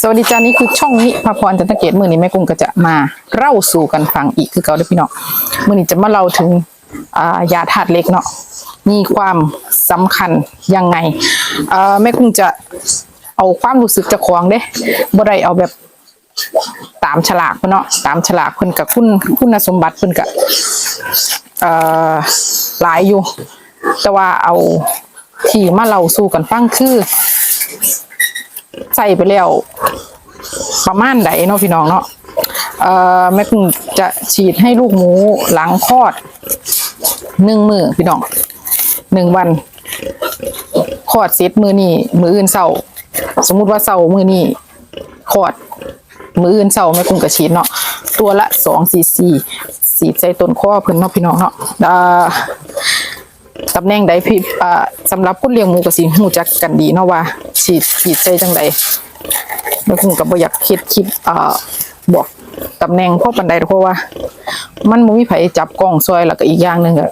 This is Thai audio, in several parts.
สวัสดีจ้านี่คือช่องนิพาพรจันทเกตมือนี้แม่กุ้งก็จะมาเล่าสู่กันฟังอีกคือเก่าเด้อพี่น้องมือนี้จะมาเล่าถึงอายาธาตุเล็กเนาะมีความสำคัญยังไงอ่อแม่กุ้งจะเอาความรู้สึกจากของเด้บ่ได้เอาแบบตามฉลากเนเนาะตามฉลากเพิ่นกับคุณคุณสมบัติเพิ่นกับเอ่อหลายอยู่ แต่ว่าเอาที่มาเล่าสู่กันฟังคือ ใส่ไปแล้วประมาณใดเนาะพี่น้องเนาะเอ่อแม่กุ้งจะฉีดให้ลูกหมูหลังคลอดหนึ่งมือพี่น้องหนึ่งวันคลอดเสร็จมือนี่มืออื่นเศร้าสมมุติว่าเศร้ามือนี่คลอดมืออื่นเศร้าแม่กุ้งก็ฉีดเนาะตัวละสองซีซีสีใส่ต้นคอเพิ่นเนาะพี่น้องเนาะอ่า ตำแหน่งใดพี่อ่าสำหรับผู้เลี้ยงหมูก็สิฮู้จักกันดีเนาะว่าฉีดฉีดใส่จังใดแล้วผมก็บ่อยากคิดคลิปอ่าบอกตำแหน่งพราะปานใดเพราะว่า มันบ่มีไผจับกล้องซอยแล้วก็อีกอย่างหนึ่งก็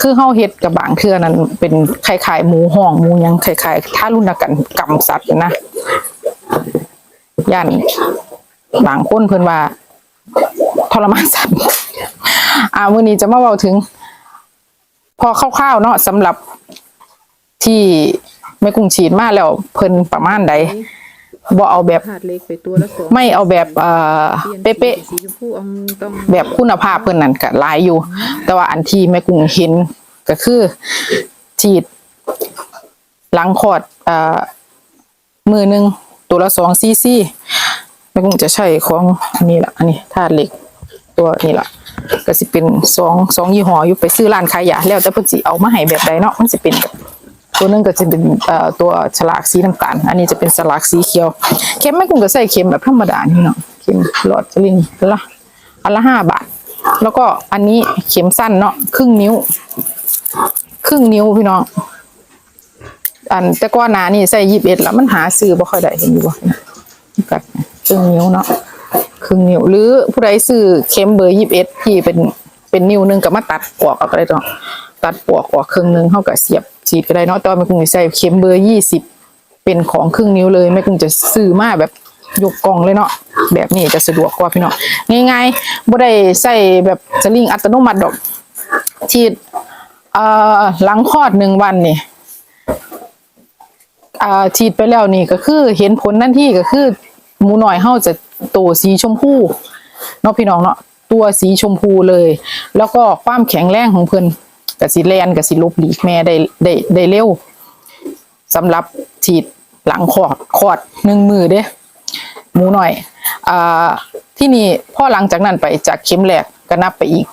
คือเฮาเฮ็ดกับบางเทื่อนั้นเป็นคล้ายๆหมูห้องหมูยังคล้ายๆทารุณกรรมกรรมสัตว์นะย่านบางคนเพิ่นว่าทรมานสัตว์อ่ามื้อนี้จะมาเว้าถึง อคร่าวๆเนาะสำหรับที่แม่กุ้งฉีดมาแล้วเพิ่นประมาณใดบ่เอาแบบถาดเล็กไปตัวละสองไม่เอาแบบเอ่อเปลี่ยนเป๊ะสีชมพูเอาต้องๆแบบคุณภาพเพิ่นนั่นก็หลายอยู่ แต่ว่าอันที่แม่กุ้งเห็นก็คือฉีด หลังคลอดเอ่อมือหนึงตัวละ2ซีซีแม่กุ้งจะใช้ของอันนี้ล่ะอันนี้ธาตุเหล็กตัวนี้ล่ะ ก็สิเป็นสองสองยี่ห้ออยู่ไปซื้อร้านขายยาแล้วแต่เพิ่นสิเอามาให้แบบใดเนาะมันสิเป็นตัวนึงก็จะเป็นเอ่อตัวฉลากสีน้ำตาล อันนี้จะเป็นฉลากสีเขียวเข็มแม่กุ้งก็ใส่เข็มแบบธรรมดานี่เนาะเข็มหลอดสลิงละอันละห้าบาท แล้วก็อันนี้เข็มสั้นเนาะครึ่งนิ้ว ครึ่งนิ้วพี่น้อง อันแต่ก่อนหนานี่ใส่ยี่สิบเอ็ดแล้วมันหาซื้อบ่ค่อยได้เห็นอยู่บ่กัดครึ่งนิ้วเนาะ ครึ่งนิ้วหรือผู้ใดซื้อเข็มเบอร์ยี่สิบเอ็ดที่เป็นเป็นนิ้วหนึงก็มาตัดปลอกออกก็ได้เนาะตัดปลอกออกครึ่งหนึงเท่ากับเสียบฉีดก็ได้เนาะต่ว่าแม่กุ้งใส่เข็มเบอร์ยี่สิบเป็นของครึ่งนิ้วเลยแม่กุ้งจะซื้อมาแบบยกกล่องเลยเนาะแบบนี้จะสะดวกกว่าพี่เน้องง่ายๆบ่ได้ใส่แบบสลิงอัตโนมัติดอกฉีดเอ่อหลังคลอดหนึ่งวันนี่อ่าฉีดไปแล้วนี่ก็คือเห็นผลนั่นที่ก็คือหมูหน่อยเฮาจะ โตสีชมพูเนาะพี่น้องเนาะตัวสีชมพูเลย แล้วก็ความแข็งแรงของเพิ่นกับสีแลนกับสีลบหลีกแม่ได้ได้ได้เร็วสำหรับฉีดหลังคลอดคลอดหนึ่งมือเด้หมูหน่อยอ่าที่นี่พ่อหลังจากนั้นไปจากเข็มแรกก็นับไปอีก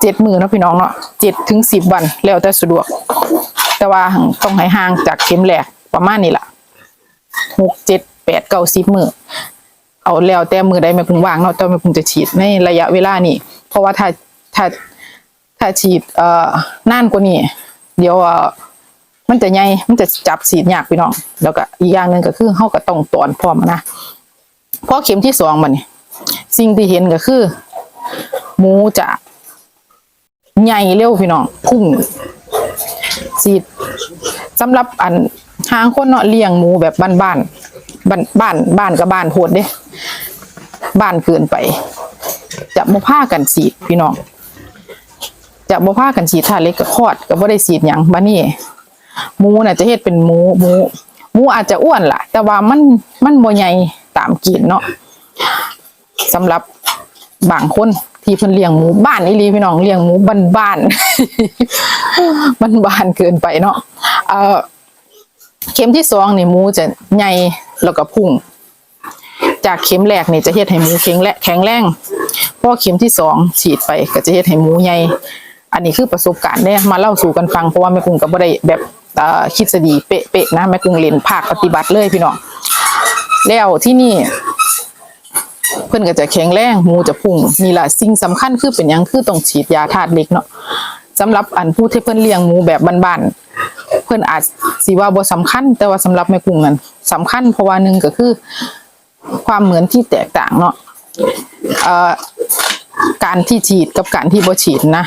เจ็ดมือเนาะพี่น้องเนาะเจ็ดถึงสิบวันแล้วแต่สะดวก แต่ว่าต้องให้ห่างจากเข็มแรกประมาณนี้ล่ะหกเจ็ดแปดเก้าสิบมือ เอาแล้วแต่มือใดไม่พึงวางเนาะแต่ไม่พึงจะฉีดในระยะเวลานี้เพราะว่าถ้าถ้าถ้าฉีดเอ่อนานกว่านี้เดี๋ยวมันจะใหญ่มันจะจับฉีดยากพี่น้อง แล้วก็อีกอย่างหนึ่งก็คือเฮาก็ต้องตอนพร้อมนะเพราะเข็มที่สองมันสิ่งที่เห็นก็คือ หมูจะใหญ่เร็วพี่น้องพุ่งสีดสำหรับอันทางคนเนาะเลี้ยงหมูแบบบ้านบ้านบ้านบ้านกับบ้านโหดเด้ บ้านเกินไป จะบ่พากันสีดพี่น้องจะบ่พากันสีดถ้าเล็กก็คลอดก็บ่ได้สีดหยังบัดนี้หมูน่ะจะเฮ็ดเป็นหมูหมูหมูอาจจะอ้วนล่ะ แต่ว่ามันมันบ่ใหญ่ตามกินเนาะสำหรับบางคนที่เพิ่นเลี้ยงหมูบ้านอีลีพี่น้องเลี้ยงหมูบ้านๆมันบ้านเกินไปเนาะเอ่อเข็มที่สองนี่หมูจะใหญ่แล้วก็พุ่ง จากเข็มแรกนี่จะเฮ็ดให้หมูแข็งและแข็งแรงพอเข็มที่สองฉีดไปก็จะเฮ็ดให้หมูใหญ่อันนี้คือประสบการณ์เนี่ยมาเล่าสู่กันฟังเพราะว่าแม่กุ้งก็บ่ได้แบบเอ่อคิดสดีเป๊ะๆนะแม่กุ้งเล่นภาคปฏิบัติเลยพี่น้องแล้วที่นี่เพิ่อนก็จะแข็งแรงหมูจะพุ่งนี่ล่ะสิ่งสำคัญคือเป็นยังคือต้องฉีดยาธาตุเหล็กเนาะสำหรับอันผู้ที่เพิ่นเลี้ยงหมูแบบบ้านๆเพิ่อนอาจสิว่าบ่สำคัญ แต่ว่าสำหรับแม่กุ้งนั้นสำคัญเพราะว่าหนึ่งก็คือ ความเหมือนที่แตกต่างเนาะเอ่อการที่ฉีดกับการที่บ่ฉีดนะ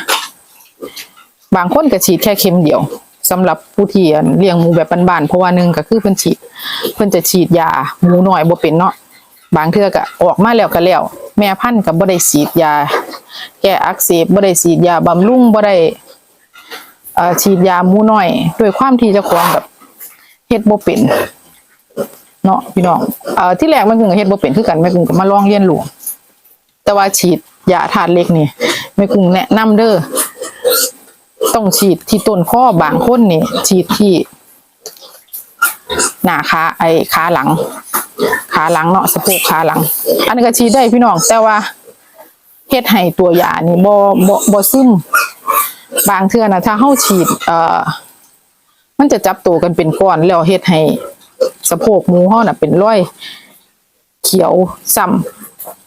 บางคนก็ฉีดแค่เข็มเดียวสำหรับผู้ที่เลี้ยงหมูแบบบ้านๆเพราะว่าหนึ่งก็คือเพิ่นฉีด เพิ่นจะฉีดยาหมูน้อยบ่เป็นเนาะบางเทื่อก็ออกมาแล้วก็แล้ว แม่พันธุ์ก็บ่ได้ฉีดยา แก้อักเสบบ่ได้ฉีดยาบำรุงบ่ได้เอ่อฉีดยาหมูน้อยด้วยความที่เจ้าของแบบเฮ็ดบ่เป็น เนาะพี่น้องเอ่อที่แรกแม่กุ้งก็เฮ็ดบ่เป็นคือกันแม่กุ้งก็มาลองเรียนรู้แต่ว่าฉีดยาธาตุเหล็กนี่แม่กุ้งแนะนำเด้อต้องฉีดที่ต้นข้อบางคนนี่ฉีดที่ หน้าขาไอ้ขาหลัง ขาหลังเนาะสะโพกขาหลัง อันนี้ก็ฉีดได้พี่น้อง แต่ว่าเฮ็ดให้ตัวยานี่บ่บ่บ่ซึมบางเทื่อนะถ้าเฮาฉีด เอ่อ มันจะจับตัวกันเป็นก้อนแล้วเฮ็ดให้ สะโพกหมูเฮาน่ะเป็นร้อย เขียวซ้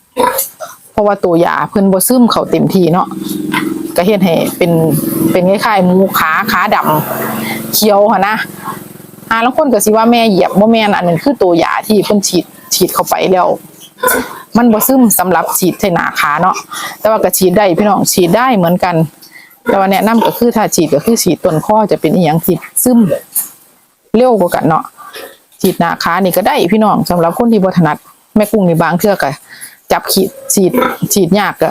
ำเพราะว่าตัวยาเพิ่นบ่ซึมเข้าเต็มที่เนาะก็เฮ็ดให้เป็นเป็นคล้ายๆหมูขาขาดำเขียวหั่นนะอ่าแล้วคนก็สิว่าแม่เหยียบบ่แม่นอันนั้นคือตัวยาที่เพิ่นฉีดฉีดเข้าไปแล้วมันบ่ซึมสำหรับฉีดใส่หน้าขาเนาะแต่ว่าก็ฉีดได้พี่น้องฉีดได้เหมือนกัน แต่ว่าแนะนำก็คือถ้าฉีดก็คือฉีดต้นคอจะเป็นอีหยังที่ซึมเร็วกว่ากันเนาะ ฉีดหน้าขานี่ก็ได้พี่น้องสำหรับคนที่บ่ถนัดแม่กุ้งนี่บางเทื่อก็จับขีดฉีดฉีดยากก็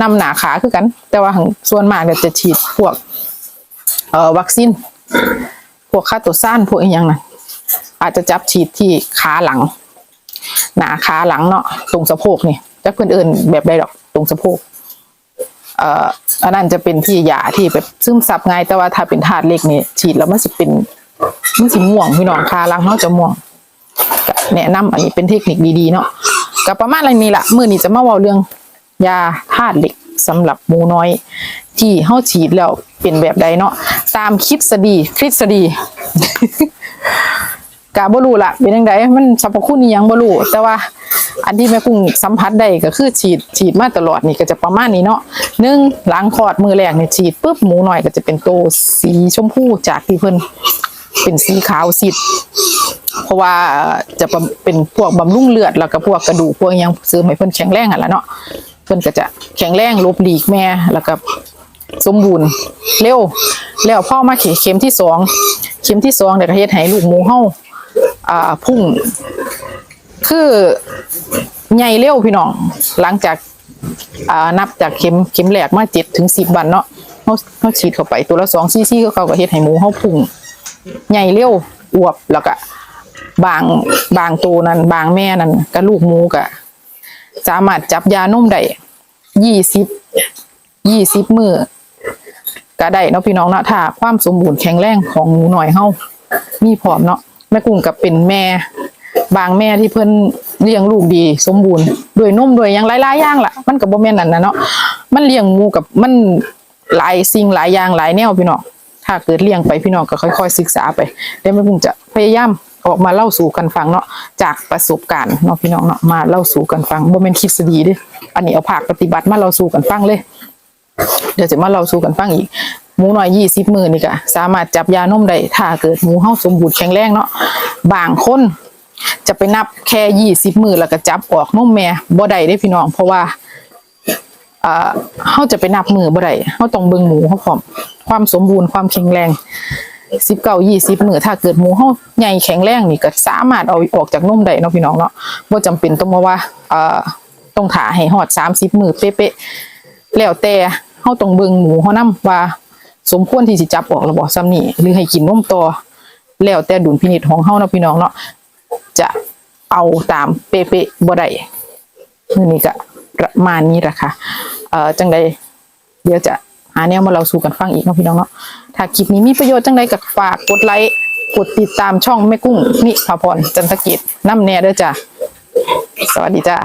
นำหน้าขาคือกัน แต่ว่าส่วนมากเนี่ยจะฉีดพวก เอ่อวัคซีนพวกคาตัวซ่านพวกอีหยังน่ะอาจจะจับฉีดที่ขาหลัง หนาขาหลังเนาะตรงสะโพกนี่จักเพื่อนเอินแบบใดดอกตรงสะโพกเอ่ออันนั้นจะเป็นที่ยาที่แบบซึมซับง่ายแต่ว่าถ้าเป็นธาตุเล็กนี่ฉีดแล้วมันสิเป็น มันสิม่วงพี่น้องขาลังเนาะจะม่วงแนะนำอันนี้เป็นเทคนิคดีๆเนาะก็ประมาณอะไรนี้ละมือนี้จะมาเว้าเรื่องยาธาตุเหล็กสำหรับหมูน้อย ที่เฮาฉีดแล้วเป็นแบบใดเนาะตามคิดสดีทฤษฎีกะบ่รู้ละเป็นจังไดมันสรรพคุณอีหยังบ่รู้แต่ว่าอันที่แม่กุ้งสัมผัสได้ก็คือฉีดฉีดมาตลอดนี่ก็จะประมาณนี้เนาะหนึ่งหลังคอดมือแรกนี่ยฉีดปุ๊บหมูน้อยก็จะเป็นโตสีชมพูจากที่เพิ่น เป็นสีขาวสิดเพราะว่าจะเป็นพวกบำรุงเลือดแล้วก็พวกกระดูกพวกยังเสริมให้เพิ่นแข็งแรงอะล่ะเนาะเพิ่นก็จะแข็งแรงลบหลีกแม่แล้วก็สมบูรณ์เร็วแล้วพ่อมาเข็มเข็มที่สองเข็มที่สองเดี๋ยวเฮ็ดให้ลูกหมูเฮาอ่าพุ่ง คือใหญ่เร็วพี่น้อง หลังจากอ่านับจากเข็มเข็มแรกมาเจ็ดถึงสิบวันเนาะเฮาเฮาฉีดเข้าไปตัวละสองซีซีเขาก็เฮ็ดให้หมูเฮาพุ่ง ใหญ่เร็วอวบแล้วก็บางบางตัวนั้น บางแม่นั้นก็ลูกหมูก็สามารถจับยานมได้ยี่สิบยี่สิบมือก็ได้เนาะพี่น้องเนาะถ้าความสมบูรณ์แข็งแรงของหมูหน่อยเฮามีพร้อมเนาะแม่กุ้งกับเป็นแม่ บางแม่ที่เพิ่นเลี้ยงลูกดี สมบูรณ์ด้วยนมด้วยยังหลายๆอย่างล่ะ มันก็บ่แม่นนั่นนะเนาะมันเลี้ยงหมูกับมันหลายสิ่งหลายอย่างหลายแนวพี่น้อง ถ้าเกิดเลี้ยงไปพี่น้องก็ค่อย ๆ ศึกษาไปเดี๋ยวแม่บุ้งจะพยายามออกมาเล่าสู่กันฟังเนาะจากประสบการณ์เนาะพี่น้องเนาะมาเล่าสู่กันฟังบ่แม่นทฤษฎีเด้ออันนี้เอาภาคปฏิบัติมาเล่าสู่กันฟังเลย เดี๋ยวจะมาเล่าสู่กันฟังอีกหมูน้อยยี่สิบมือนี่ก็สามารถจับยานมได้ถ้าเกิดหมูเฮาสมบูรณ์แข็งแรงเนาะบางคนจะไปนับแค่ยี่สิบมือแล้วก็จับออกนมแม่บ่ได้เด้พี่น้องเพราะว่า อ่าเฮาจะไปนับมือบ่ได้เฮาต้องเบิ่งหมูเฮาพร้อมความสมบูรณ์ความแข็งแรงสิบเก้ายี่สิบมือถ้าเกิดหมูเฮาใหญ่แข็งแรงนี่ก็สามารถเอาออกจากนมได้เนาะพี่น้องเนาะบ่าจำเป็นต้องมาว่าเอ่อต้องถ่าให้ฮอดสามสิบมือเป๊ะๆแล้วแต่เฮาต้องเบิ่งหมูเฮานำว่าสมควรที่สิจับออกหรือบ่ซ้ำนี่หรือให้กินนมต่อแล้วแต่ดุลพินิจของเฮาเนาะพี่น้องเนาะจะเอาตามเป๊ะๆบ่ได้มื้อนี้ก็ประมาณนี้แหละค่ะ เอ่อจังใดเดี๋ยวจะหาแนวมาเราสู่กันฟังอีกเนาะพี่น้องเนาะถ้าคลิปนี้มีประโยชน์จังใดก็ฝากกดไลค์กดติดตามช่องแม่กุ้งนิพาพรจันทกิจน้ำแน่เด้อจ้ะสวัสดีจ้า